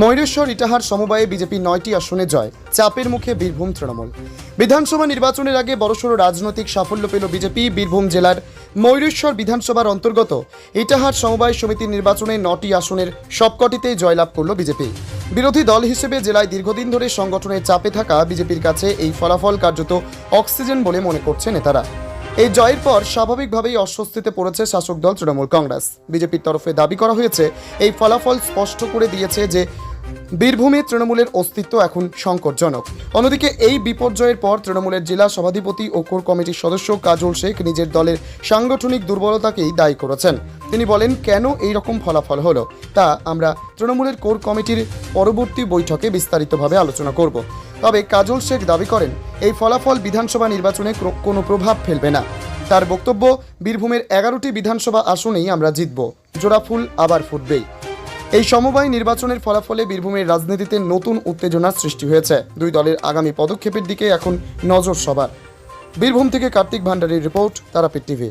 ময়ূরেশ্বর, ইটাহার সমবায়ে বিজেপি নয়টি আসনে জয়। চাপের মুখে বীরভূম, তৃণমূল। বিধানসভা নির্বাচনের আগে বড়সড় রাজনৈতিক সাফল্য পেল বিজেপি, বীরভূম জেলার ময়ূরেশ্বর বিধানসভার অন্তর্গত। ইটাহার সমবায় সমিতির নির্বাচনে নটি আসনের সবকটিতেই জয়লাভ করল বিজেপি। বিরোধী দল হিসেবে জেলায় দীর্ঘদিন ধরে সংগঠনের চাপে থাকা বিজেপির কাছে এই ফলাফল কার্যত অক্সিজেন বলে মনে করছে নেতারা। এই জয়ের পর স্বাভাবিকভাবেই অস্বস্তিতে পড়েছে শাসক দল তৃণমূল কংগ্রেস। বিজেপির তরফে দাবি করা হয়েছে, এই ফলাফল স্পষ্ট করে দিয়েছে যে বীরভূমে তৃণমূলের অস্তিত্ব এখন সংকটজনক। অন্যদিকে এই বিপর্যয়ের পর তৃণমূলের জেলা সভাধিপতি ও কোর কমিটির সদস্য কাজল শেখ নিজের দলের সাংগঠনিক দুর্বলতাকেই দায়ী করেছেন। তিনি বলেন, কেন এই রকম ফলাফল হলো? তা আমরা তৃণমূলের কোর কমিটির পরবর্তী বৈঠকে বিস্তারিতভাবে আলোচনা করব। তবে কাজল শেখ দাবি করেন, এই ফলাফল বিধানসভা নির্বাচনে কোনো প্রভাব ফেলবে না। তার বক্তব্য, বীরভূমের এগারোটি বিধানসভা আসনেই আমরা জিতব। জোড়াফুল আবার ফুটবেই। এই সমবায় নির্বাচনের ফলাফলে বীরভূমের রাজনীতিতে নতুন উত্তেজনার সৃষ্টি হয়েছে। দুই দলের আগামী পদক্ষেপের দিকে এখন নজর সবার। বীরভূম থেকে কার্তিক ভান্ডারীর রিপোর্ট, তারাপীঠ টিভি।